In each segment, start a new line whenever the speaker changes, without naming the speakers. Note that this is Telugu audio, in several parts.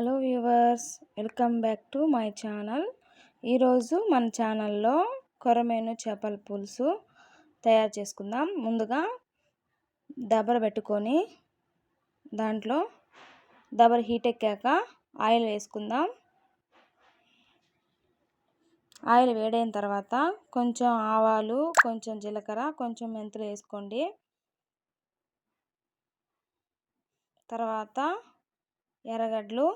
Hello viewers welcome back to my channel. ఈరోజు మన ఛానల్లో కొరమేను చేపల పులుసు తయారు చేసుకుందాం. ముందుగా దబర పెట్టుకొని దాంట్లో దబర హీట్ ఎక్కాక ఆయిల్ వేసుకుందాం. ఆయిల్ వేడైన తర్వాత కొంచెం ఆవాలు కొంచెం జీలకర్ర కొంచెం మెంతులు వేసుకోండి. తర్వాత ఎర్రగడ్డలు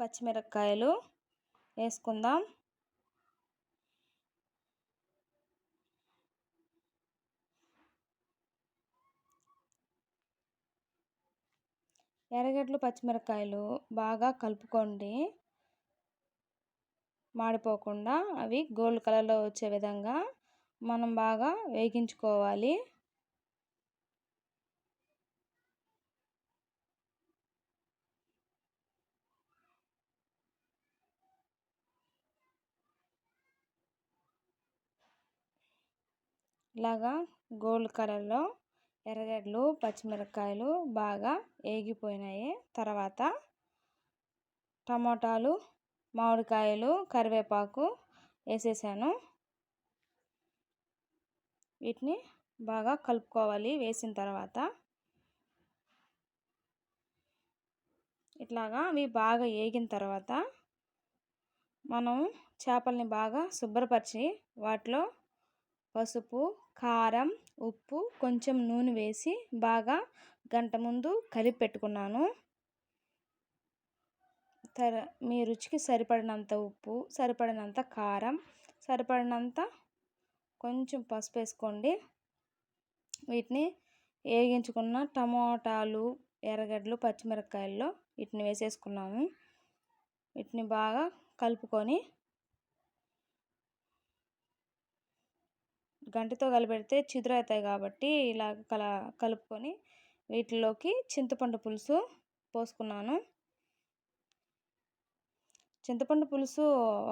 పచ్చిమిరపకాయలు వేసుకుందాం. ఎర్రగడ్డలు పచ్చిమిరపకాయలు బాగా కలుపుకోండి. మాడిపోకుండా అవి గోల్డ్ కలర్లో వచ్చే విధంగా మనం బాగా వేగించుకోవాలి. ఇలాగా గోల్డ్ కలర్లో ఎర్రగడ్డలు పచ్చిమిరపకాయలు బాగా వేగిపోయినాయి తర్వాత టమోటాలు మామిడికాయలు కరివేపాకు వేసేసాను. వీటిని బాగా కలుపుకోవాలి. వేసిన తర్వాత ఇట్లాగా అవి బాగా వేగిన తర్వాత మనం చేపల్ని బాగా శుభ్రపరిచి వాటిలో పసుపు కారం ఉప్పు కొంచెం నూనె వేసి బాగా గంట ముందు కలిపి పెట్టుకున్నాను. తర మీ రుచికి సరిపడినంత ఉప్పు సరిపడినంత కారం సరిపడినంత కొంచెం పసుపు వేసుకోండి. వీటిని వేగించుకున్న టమోటాలు ఎర్రగడ్డలు పచ్చిమిరపకాయల్లో వీటిని వేసేసుకున్నాము. వీటిని బాగా కలుపుకొని గంటితో కలిపెడితే చిదురవుతాయి కాబట్టి ఇలా కల కలుపుకొని వీటిలోకి చింతపండు పులుసు పోసుకున్నాను. చింతపండు పులుసు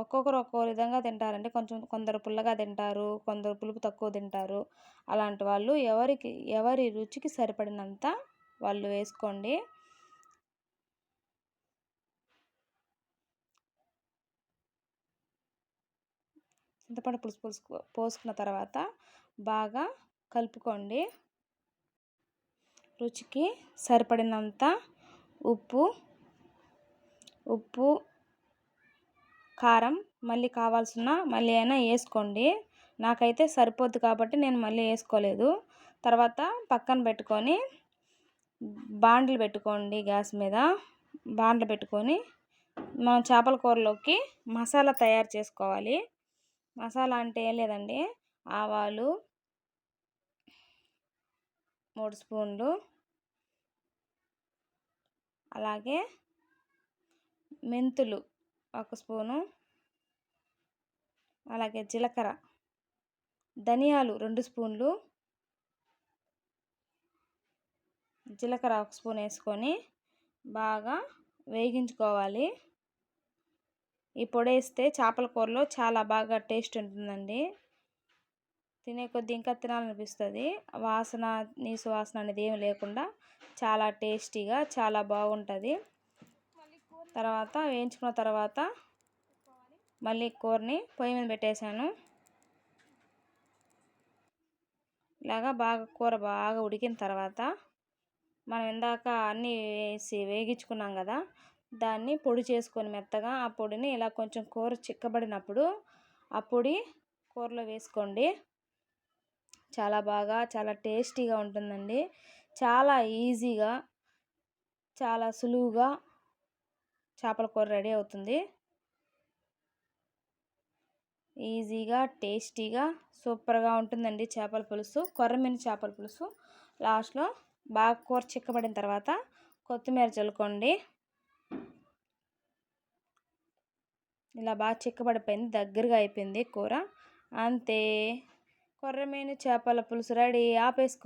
ఒక్కొక్కరు ఒక్కో విధంగా తింటారండి. కొంచెం కొందరు పుల్లగా తింటారు కొందరు పులుపు తక్కువ తింటారు. అలాంటి వాళ్ళు ఎవరికి ఎవరి రుచికి సరిపడినంత వాళ్ళు వేసుకోండి. చింతపండు పులుసు పులుసు పోసుకున్న తర్వాత బాగా కలుపుకోండి. రుచికి సరిపడినంత ఉప్పు ఉప్పు కారం మళ్ళీ కావాల్సిన మళ్ళీ అయినా వేసుకోండి. నాకైతే సరిపోద్ది కాబట్టి నేను మళ్ళీ వేసుకోలేదు. తర్వాత పక్కన పెట్టుకొని బాండ్లు పెట్టుకోండి గ్యాస్ మీద. బాండ్లు పెట్టుకొని మనం చేపల కూరలోకి మసాలా తయారు చేసుకోవాలి. మసాలా అంటే ఏం లేదండి. ఆవాలు మూడు స్పూన్లు. అలాగే మెంతులు ఒక స్పూను. అలాగే జీలకర్ర ధనియాలు రెండు స్పూన్లు. జీలకర్ర ఒక స్పూన్ వేసుకొని బాగా వేగించుకోవాలి. ఈ పొడి వేస్తే చేపల కూరలో చాలా బాగా టేస్ట్ ఉంటుందండి. తినే కొద్దీ ఇంకా తినాలనిపిస్తుంది. వాసన నీసు వాసన అనేది ఏమి లేకుండా చాలా టేస్టీగా చాలా బాగుంటుంది. తర్వాత వేయించుకున్న తర్వాత మళ్ళీ కూరని పొయ్యి మీద పెట్టేశాను. ఇలాగా బాగా కూర బాగా ఉడికిన తర్వాత మనం ఇందాక అన్నీ వేసి వేగించుకున్నాం కదా దాన్ని పొడి చేసుకొని మెత్తగా ఆ పొడిని ఇలా కొంచెం కూర చిక్కబడినప్పుడు ఆ పొడి కూరలో వేసుకోండి. చాలా బాగా చాలా టేస్టీగా ఉంటుందండి. చాలా ఈజీగా చాలా సులువుగా చేపల కూర రెడీ అవుతుంది. ఈజీగా టేస్టీగా సూపర్గా ఉంటుందండి చేపల పులుసు కొర్రమీన చేపల పులుసు. లాస్ట్లో బాగా కూర చిక్కబడిన తర్వాత కొత్తిమీర చల్లుకోండి. ఇలా బాగా చిక్కబడిపోయింది దగ్గరగా అయిపోయింది కూర. అంతే. కొర్రమీను చేపల పులుసు రెడీ. ఆపేసుకో.